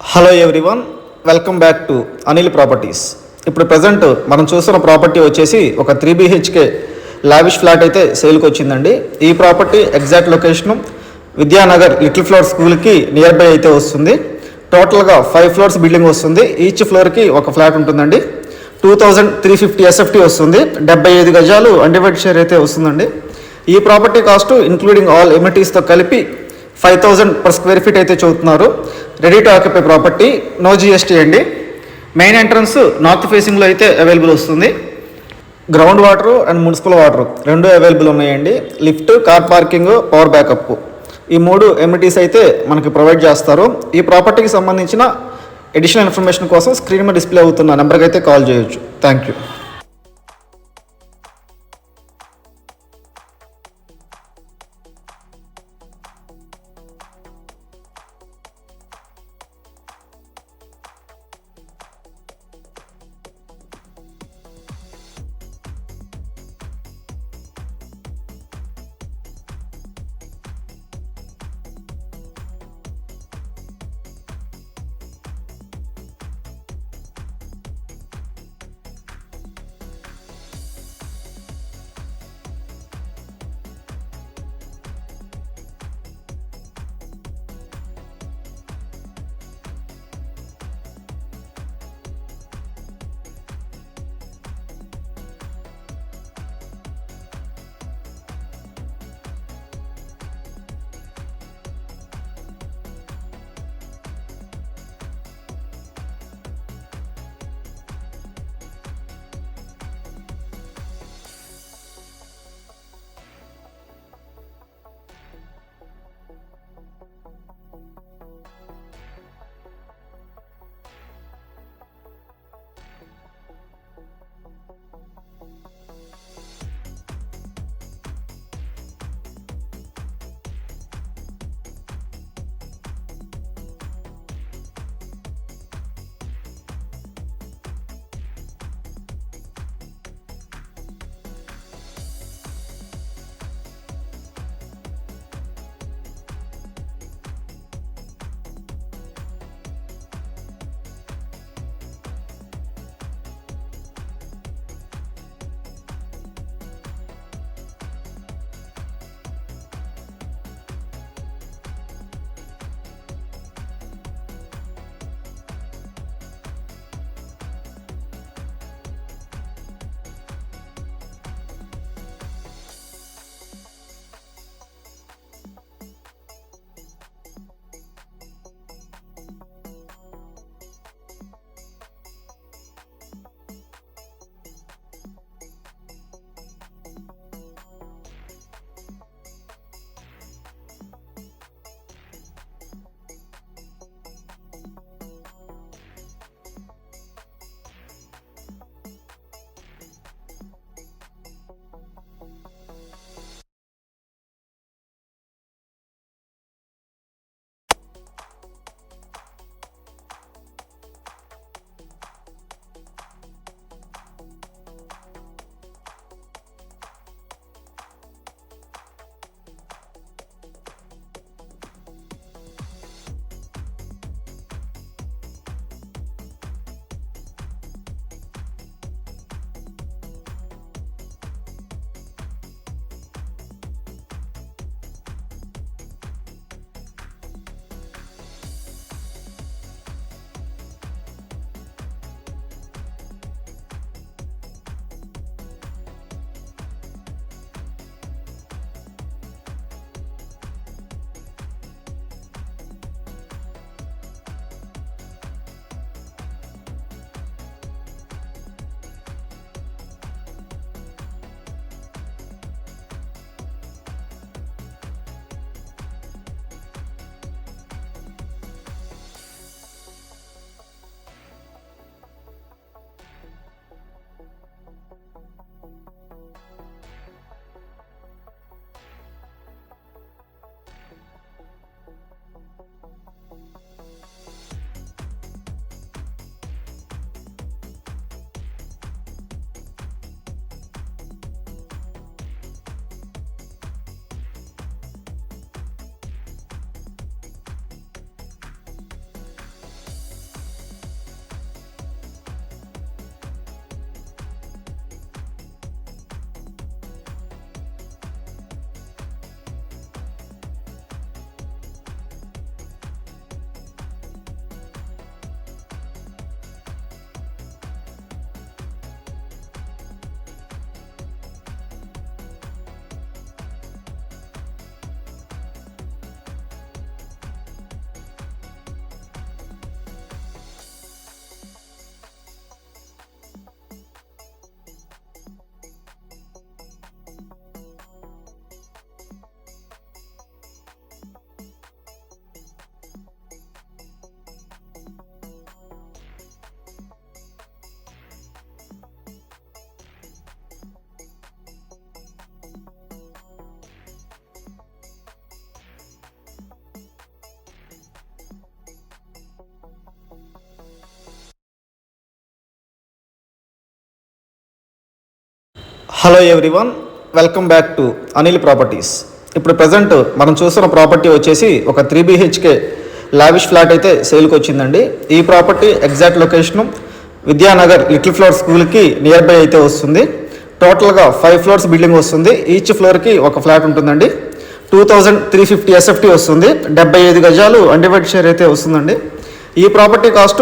Hello everyone welcome back to Anil properties ఇప్పుడు present మనం చూస్తున్న ప్రాపర్టీ వచ్చేసి ఒక త్రీ బీహెచ్కే లావిష్ ఫ్లాట్ అయితే సేల్కి వచ్చిందండి. ఈ property exact location Vidyanagar little flower స్కూల్కి నియర్ బై అయితే వస్తుంది. టోటల్గా ఫైవ్ ఫ్లోర్స్ బిల్డింగ్ వస్తుంది. ఈచ్ ఫ్లోర్కి ఒక ఫ్లాట్ ఉంటుందండి. Two thousand three fifty SFT వస్తుంది. డెబ్బై ఐదు గజాలు అన్డివైడ్ షేర్ అయితే వస్తుందండి. ఈ ప్రాపర్టీ కాస్ట్ ఇంక్లూడింగ్ ఆల్ ఎమిటీస్తో కలిపి five thousand per square feet అయితే చూస్తున్నారు ready to occupy property no GST అండి. మెయిన్ ఎంట్రన్స్ నార్త్ ఫేసింగ్లో అయితే అవైలబుల్ వస్తుంది. Ground water and municipal water రెండు అవైలబుల్ ఉన్నాయండి. Lift car parking power backup ఈ మూడు ఎమ్యూనిటీస్ అయితే మనకి ప్రొవైడ్ చేస్తారు. ఈ ప్రాపర్టీకి సంబంధించిన ఎడిషనల్ ఇన్ఫర్మేషన్ కోసం స్క్రీన్ మీద డిస్ప్లే అవుతున్న నెంబర్కి అయితే కాల్ చేయొచ్చు. Thank you hello everyone welcome back to Anil properties ఇప్పుడు ప్రజెంట్ మనం చూస్తున్న ప్రాపర్టీ వచ్చేసి ఒక త్రీ బీహెచ్కే లావిష్ ఫ్లాట్ అయితే సేల్కి వచ్చిందండి. ఈ property exact location Vidyanagar little floor స్కూల్కి నియర్ బై అయితే వస్తుంది. టోటల్గా ఫైవ్ ఫ్లోర్స్ బిల్డింగ్ వస్తుంది. ఈచ్ ఫ్లోర్కి ఒక ఫ్లాట్ ఉంటుందండి. Two thousand three fifty SFT వస్తుంది. డెబ్బై ఐదు గజాలు అండివైడ్ షేర్ అయితే వస్తుందండి. ఈ ప్రాపర్టీ కాస్ట్